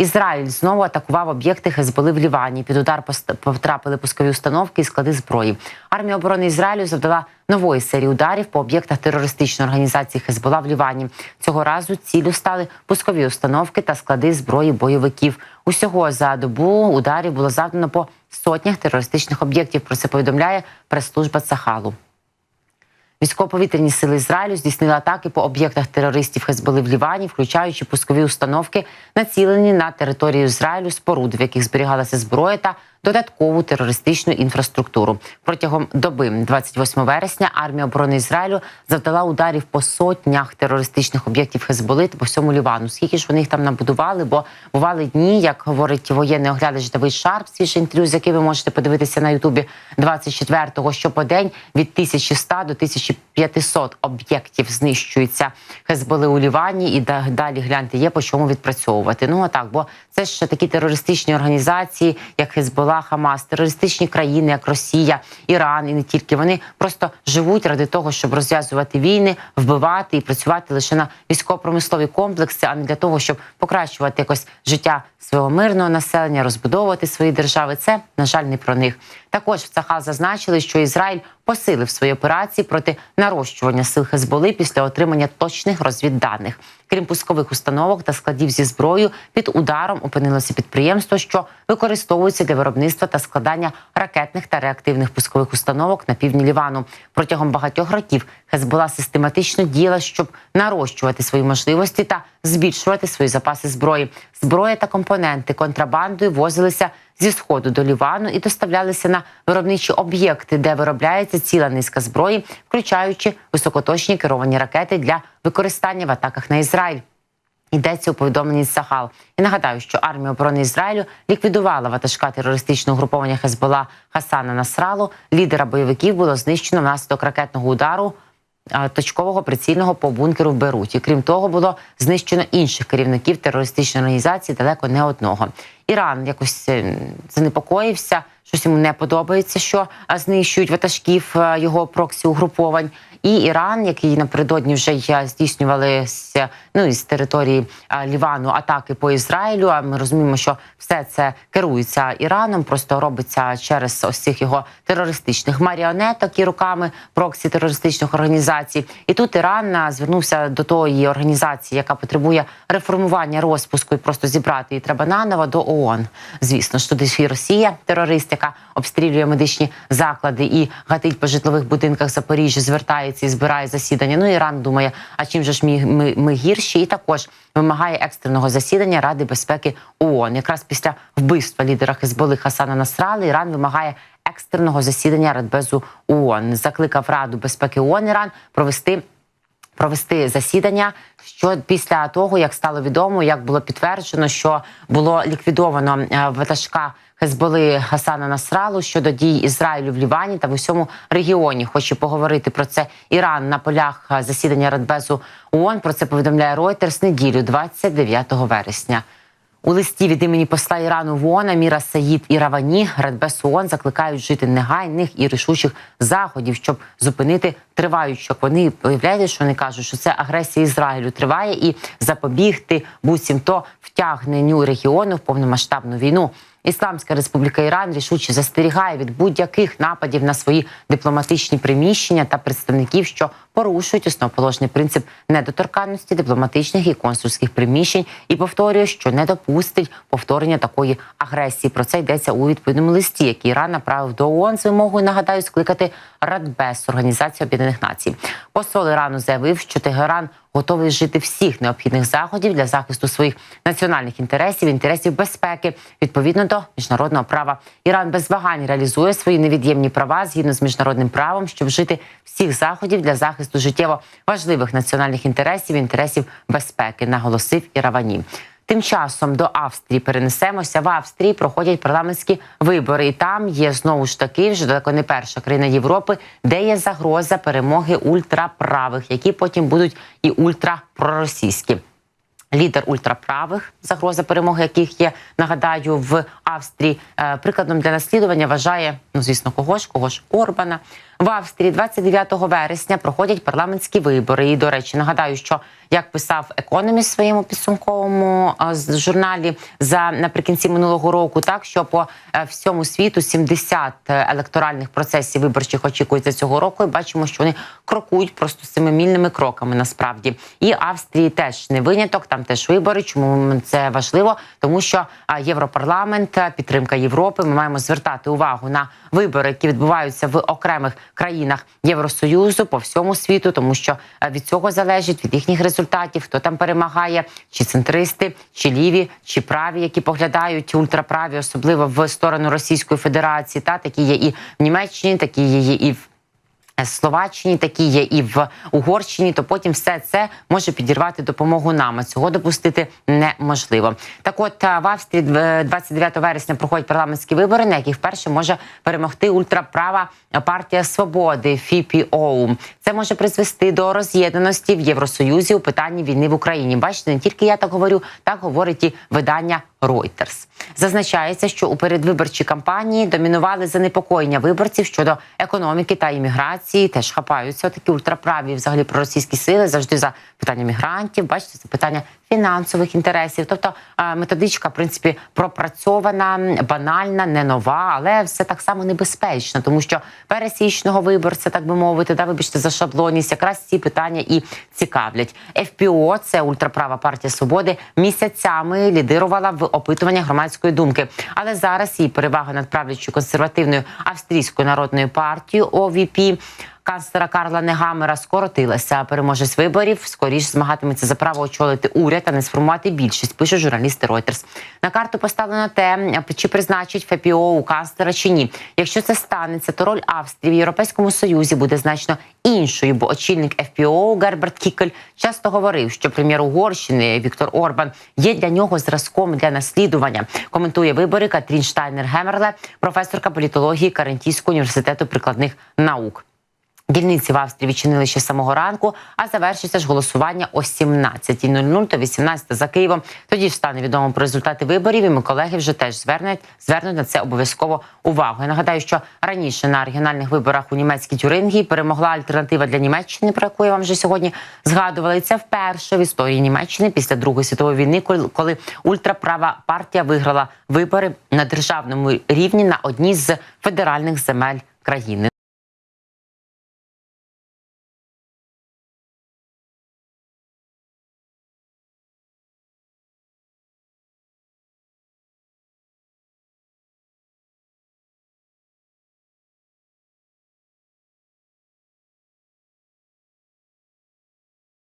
Ізраїль знову атакував об'єкти Хезболи в Лівані. Під удар потрапили пускові установки і склади зброї. Армія оборони Ізраїлю завдала нової серії ударів по об'єктах терористичної організації Хезбола в Лівані. Цього разу цілю стали пускові установки та склади зброї бойовиків. Усього за добу ударів було завдано по сотнях терористичних об'єктів. Про це повідомляє прес-служба Цахалу. Військово-повітряні сили Ізраїлю здійснили атаки по об'єктах терористів Хезболи в Лівані, включаючи пускові установки, націлені на територію Ізраїлю, споруд, в яких зберігалася зброя та додаткову терористичну інфраструктуру. Протягом доби, 28 вересня, армія оборони Ізраїлю завдала ударів по сотнях терористичних об'єктів Хезболи по всьому Лівану. Скільки ж вони їх там набудували? Бо бували дні, як говорить воєнний оглядач Давид Шарп, свіже інтерв'ю, з яким ви можете подивитися на Ютубі 24-го, що по день від 1100 до 1500 об'єктів знищується Хезболи у Лівані, і да- далі гляньте, є по чому відпрацьовувати. Ну а так, бо це ж такі терористичні організації, як Хезбола, Хамас, терористичні країни, як Росія, Іран, і не тільки. Вони просто живуть ради того, щоб розв'язувати війни, вбивати і працювати лише на військово-промислові комплекси, а не для того, щоб покращувати якось життя свого мирного населення, розбудовувати свої держави. Це на жаль не про них. Також в Цахал зазначили, що Ізраїль посилив свої операції проти нарощування сил Хезболи після отримання точних розвідданих. Крім пускових установок та складів зі зброєю, під ударом опинилося підприємство, що використовується для виробництва та складання ракетних та реактивних пускових установок на півдні Лівану. Протягом багатьох років Хезбола систематично діяла, щоб нарощувати свої можливості та збільшувати свої запаси зброї. Зброя та компоненти контрабандою возилися зі сходу до Лівану і доставлялися на виробничі об'єкти, де виробляється ціла низка зброї, включаючи високоточні керовані ракети для використання в атаках на Ізраїль. Йдеться у повідомленні Сахал. І нагадаю, що армія оборони Ізраїлю ліквідувала ватажка терористичного угруповання Хезбола Хасана Насралу. Лідера бойовиків було знищено внаслідок ракетного удару точкового прицільного по бункеру в Беруті. Крім того, було знищено інших керівників терористичної організації далеко не одного. Іран якось е, занепокоївся, щось йому не подобається, що знищують ватажків е, його проксі угруповань. І Іран, який напередодні вже й, е, здійснювалися ну із території е, Лівану атаки по Ізраїлю. А ми розуміємо, що все це керується Іраном, просто робиться через ось цих його терористичних маріонеток і руками проксі терористичних організацій. І тут Іран е, звернувся до тої організації, яка потребує реформування розпуску і просто зібрати її треба наново до ООН. Звісно ж, туди ж і Росія, терорист, яка обстрілює медичні заклади і гатить по житлових будинках Запоріжжя, звертається і збирає засідання. Ну Іран думає, а чим же ж ми, ми, ми гірші? І також вимагає екстреного засідання Ради безпеки ООН. Якраз після вбивства лідера Хезболи Хасана Насрали Іран вимагає екстреного засідання Радбезу ООН. Закликав Раду безпеки ООН Іран провести провести засідання. Що після того, як стало відомо, як було підтверджено, що було ліквідовано е, ватажка Хезболи Хасана Насралу щодо дій Ізраїлю в Лівані та в усьому регіоні. Хоче поговорити про це Іран на полях засідання Радбезу ООН. Про це повідомляє Reuters неділю, 29 вересня. У листі від імені посла Ірану в ООН Аміра Саїд і Равані Радбез ООН закликають жити негайних і рішучих заходів, щоб зупинити триваючу. Вони виявляєте, що вони кажуть, що це агресія Ізраїлю триває і запобігти буцімто втягненню регіону в повномасштабну війну. Ісламська Республіка Іран рішуче застерігає від будь-яких нападів на свої дипломатичні приміщення та представників, що порушують основоположний принцип недоторканності дипломатичних і консульських приміщень, і повторює, що не допустить повторення такої агресії. Про це йдеться у відповідному листі, який Іран направив до ООН з вимогою нагадаю скликати Радбез Організації Об'єднаних Націй. Посол Ірану заявив, що Тегеран готовий жити всіх необхідних заходів для захисту своїх національних інтересів, інтересів безпеки відповідно до міжнародного права. Іран без вагань реалізує свої невід'ємні права згідно з міжнародним правом, щоб жити всіх заходів для захисту життєво важливих національних інтересів, інтересів безпеки, наголосив Іравані. Тим часом до Австрії перенесемося. В Австрії проходять парламентські вибори, і там є знову ж таки вже далеко не перша країна Європи, де є загроза перемоги ультраправих, які потім будуть і ультрапроросійські. Лідер ультраправих, загроза перемоги, яких є, нагадаю, в Австрії. Е, Прикладом для наслідування вважає, ну звісно, кого ж, кого ж Орбана. В Австрії 29 вересня проходять парламентські вибори. І, до речі, нагадаю, що як писав економіст в своєму підсумковому журналі за наприкінці минулого року, так що по е, всьому світу 70 електоральних процесів виборчих очікується цього року. І бачимо, що вони крокують просто семимільними кроками. Насправді і Австрії теж не виняток. Там теж вибори. Чому це важливо? Тому що Європарламент, підтримка Європи. Ми маємо звертати увагу на вибори, які відбуваються в окремих країнах Євросоюзу по всьому світу, тому що е, від цього залежить від їхніх результатів, хто там перемагає, чи центристи, чи ліві, чи праві, які поглядають ультраправі, особливо в сторону Російської Федерації. Та такі є і в Німеччині, такі є і в. Словаччині, такі є і в Угорщині, то потім все це може підірвати допомогу нам. А цього допустити неможливо. Так, от а, в Австрії дв- 29 вересня проходять парламентські вибори, на яких вперше може перемогти ультраправа партія свободи ФІПІО. Це може призвести до роз'єднаності в Євросоюзі у питанні війни в Україні. Бачите, не тільки я так говорю, так говорить і видання Reuters. Зазначається, що у передвиборчій кампанії домінували занепокоєння виборців щодо економіки та імміграції. Теж хапаються такі ультраправі, взагалі проросійські сили завжди за питання мігрантів. Бачите, це питання фінансових інтересів. Тобто е, методичка, в принципі, пропрацьована, банальна, не нова, але все так само небезпечно, тому що пересічного виборця, так би мовити, да, вибачте за шаблонність, якраз ці питання і цікавлять. ФПО, це ультраправа партія свободи, місяцями лідирувала в опитуваннях громадської думки. Але зараз її перевага над правлячою консервативною австрійською народною партією ОВП канцлера Карла Негамера скоротилася. Переможець виборів скоріш змагатиметься за право очолити уряд, а не сформувати більшість. Пише журналісти Reuters. На карту поставлено те, чи призначить ФПО у канцлера чи ні. Якщо це станеться, то роль Австрії в Європейському Союзі буде значно іншою, бо очільник ФПО Герберт Кікель часто говорив, що прем'єр Угорщини Віктор Орбан є для нього зразком для наслідування. Коментує вибори Катрін Штайнер Гемерле, професорка політології Карентійського університету прикладних наук. Дільниці в Австрії відчинили ще самого ранку, а завершиться ж голосування о 17.00 та 18 за Києвом. Тоді ж стане відомо про результати виборів. І ми колеги вже теж звернуть звернуть на це обов'язково увагу. Я нагадаю, що раніше на регіональних виборах у німецькій Тюрингії перемогла альтернатива для Німеччини, про яку я вам вже сьогодні згадувала. І це вперше в історії Німеччини після Другої світової війни, коли ультраправа партія виграла вибори на державному рівні на одній з федеральних земель країни.